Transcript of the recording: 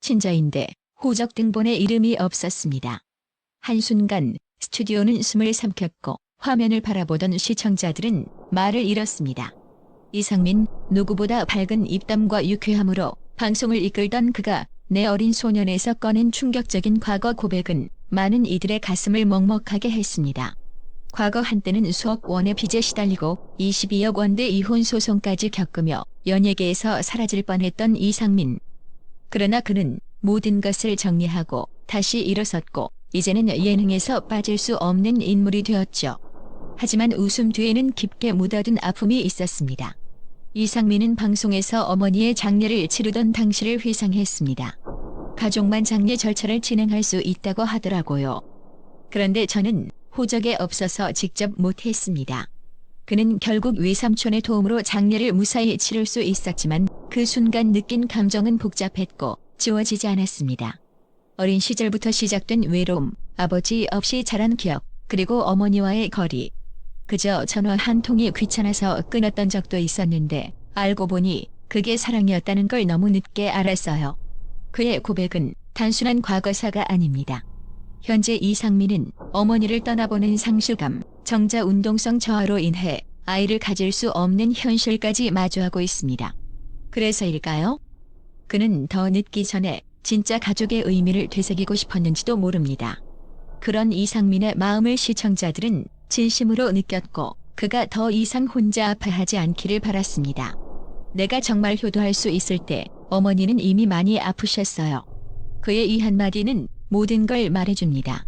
친자인데 호적 등본에 이름이 없었습니다. 한순간 스튜디오는 숨을 삼켰고 화면을 바라보던 시청자들은 말을 잃었습니다. 이상민 누구보다 밝은 입담과 유쾌함으로 방송을 이끌던 그가 내 어린 소년에서 꺼낸 충격적인 과거 고백은 많은 이들의 가슴을 먹먹하게 했습니다. 과거 한때는 수억 원의 빚에 시달리고 22억 원대 이혼 소송까지 겪으며 연예계에서 사라질 뻔했던 이상민. 그러나 그는 모든 것을 정리하고 다시 일어섰고 이제는 예능에서 빠질 수 없는 인물이 되었죠. 하지만 웃음 뒤에는 깊게 묻어둔 아픔이 있었습니다. 이상민은 방송에서 어머니의 장례를 치르던 당시를 회상했습니다. 가족만 장례 절차를 진행할 수 있다고 하더라고요. 그런데 저는 호적에 없어서 직접 못했습니다. 그는 결국 외삼촌의 도움으로 장례를 무사히 치를 수 있었지만 그 순간 느낀 감정은 복잡했고 지워지지 않았습니다. 어린 시절부터 시작된 외로움, 아버지 없이 자란 기억, 그리고 어머니와의 거리. 그저 전화 한 통이 귀찮아서 끊었던 적도 있었는데 알고 보니 그게 사랑이었다는 걸 너무 늦게 알았어요. 그의 고백은 단순한 과거사가 아닙니다. 현재 이상민은 어머니를 떠나보는 상실감, 정자 운동성 저하로 인해 아이를 가질 수 없는 현실까지 마주하고 있습니다. 그래서일까요? 그는 더 늦기 전에 진짜 가족의 의미를 되새기고 싶었는지도 모릅니다. 그런 이상민의 마음을 시청자들은 진심으로 느꼈고 그가 더 이상 혼자 아파하지 않기를 바랐습니다. 내가 정말 효도할 수 있을 때 어머니는 이미 많이 아프셨어요. 그의 이 한마디는 모든 걸 말해줍니다.